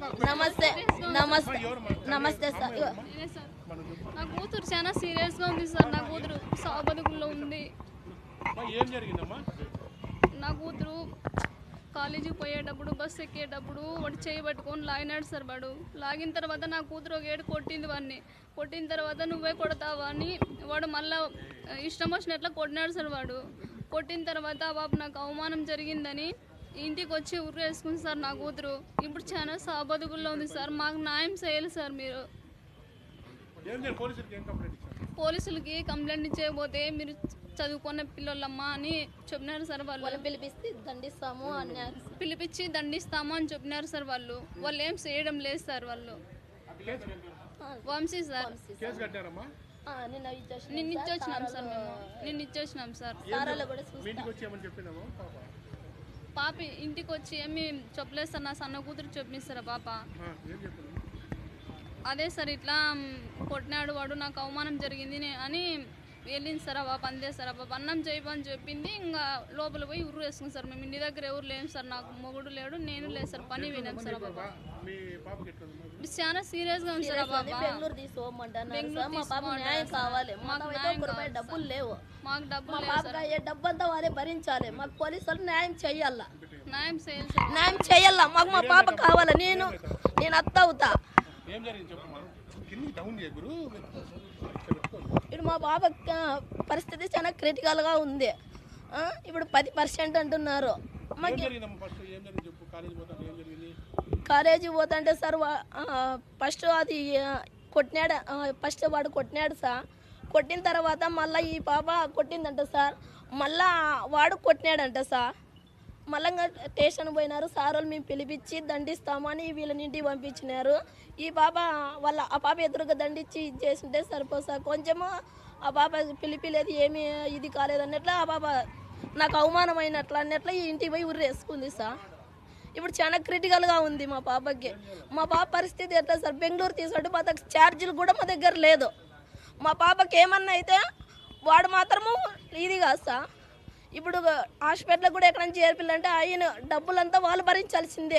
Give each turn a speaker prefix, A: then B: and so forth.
A: నమస్తే నమస్తే నమస్తే సార్.
B: నా కూతురు చాలా సీరియస్గా ఉంది సార్. నా కూతురు సాబతుకుల్లో ఉంది.
C: అమ్మా, ఏం జరిగిందమ్మా?
B: నా కూతురు కాలేజీకి పోయేటప్పుడు బస్సు ఎక్కేటప్పుడు వాడు చేయి పట్టుకొని లాగినాడు సార్ వాడు. లాగిన తర్వాత నా కూతురు ఒక ఏడు కొట్టింది వాడిని. కొట్టిన తర్వాత నువ్వే కొడతావా అని వాడు మళ్ళా ఇష్టం వచ్చినట్లా కొట్టినాడు సార్ వాడు. కొట్టిన తర్వాత ఆ బాబు నాకు అవమానం జరిగిందని ఇంటికి వచ్చి ఉర్రు వేసుకుంది సార్ నా కూతురు. ఇప్పుడు చాలా సాబతుకుల్లో ఉంది సార్. మాకు న్యాయం చేయాలి సార్ మీరు.
C: పోలీసులకి కంప్లైంట్ ఇచ్చారు?
B: పోలీసులకి కంప్లైంట్ ఇచ్చేయకపోతే మీరు చదువుకున్న పిల్లలమ్మా అని చెప్పినారు సార్ వాళ్ళు.
A: వాళ్ళని పిలిపిస్తే దండిస్తాము అన్నారు
B: పిలిపించి దండిస్తాము అని చెప్పినారు సార్ వాళ్ళు. వాళ్ళు ఏం చేయడం లేదు సార్ వాళ్ళు. వంశీ సార్.
C: కేసు కట్టారమ్మా?
A: ఆ, నిన్న ఇచ్చేసిన
B: నిన్న ఇచ్చొచ్చినాం సార్ మేము. నిన్న ఇచ్చొచ్చినాం సార్.
C: పాప
B: ఇంటికి వచ్చి ఏమి చెప్పలేదు సార్ నా సన్న కూతురు చెప్పిస్తారా పాప? అదే సార్ ఇట్లా కొట్టినాడు వాడు నాకు అవమానం జరిగింది అని వెళ్ళింది పాప అందే పాప అన్నం చేయమని చెప్పింది. ఇంకా లోపల పోయి ఉర్రు వేసుకుంది సార్. మేము ఇంటి దగ్గర ఎవరు లేము సార్ నాకు మొగుడు లేడు నేను లేదు సార్ పని వినాం సార్ ఇప్పుడు చాలా సీరియస్గా ఉంది సార్ పాప
A: బెంగళూరు
B: తీసుకోమంటారు.
A: కావాలి.
B: మాకు
A: డబ్బులు లేవు.
B: మాకు డబ్బులు
A: డబ్బు అంతా వారే భరించాలి. మాకు పోలీసులు న్యాయం చెయ్యాల
B: న్యాయం చేయాలి
A: న్యాయం చెయ్యాల మాకు మా పాప కావాలి? నేను నేను అత్త అవుతా.
C: ఏం జరిగింది చెప్పమ్మా కింది డౌన్
A: ఇప్పుడు మా పాప ఆ, పరిస్థితి చాలా క్రిటికల్గా ఉంది. ఆ, ఇప్పుడు పది పర్సెంట్ అంటున్నారు.
C: ఏం
A: మాకు
C: జరిగిందమ్మా ఫస్ట్ ఏం జరిగింది చెప్పు? కాలేజీ పోతాను ఏం జరిగింది?
A: కాలేజీ పోతుంటే సార్ ఫస్ట్ అది కొట్టినాడు ఫస్ట్ వాడు కొట్టినాడు సార్. కొట్టిన తర్వాత మళ్ళీ ఈ పాప కొట్టిందంట సార్. మళ్ళా వాడు కొట్టినాడంట సార్. మళ్ళీ స్టేషన్ పోయినారు. సార్ వాళ్ళు మేము పిలిపించి దండిస్తామని వీళ్ళని ఇంటికి పంపించినారు. ఈ పాప వాళ్ళ ఆ పాప ఎదురుగా దండిచ్చి ఇది చేసింటే సరిపోసా సార్. కొంచెము ఆ పాప పిలిపిలేదు ఏమీ ఇది కాలేదన్నట్లు ఆ పాప నాకు అవమానమైనట్లు అన్నట్లు ఈ ఇంటికి పోయి ఉర్రేసుకుంది సార్. ఇప్పుడు చాలా క్రిటికల్గా ఉంది మా పాపకి. మా పాప పరిస్థితి ఎట్లా సార్? బెంగళూరు తీసుకుంటే మా దగ్గర ఛార్జీలు కూడా మా దగ్గర లేదు. మా పాపకి ఏమన్నా అయితే వాడు మాత్రము ఇది కాదు సార్. ఇప్పుడు హాస్పిటల్ కూడా ఎక్కడైనా చేర్పిల్లంటే ఆయన డబ్బులంతా వాళ్ళు భరించాల్సిందే.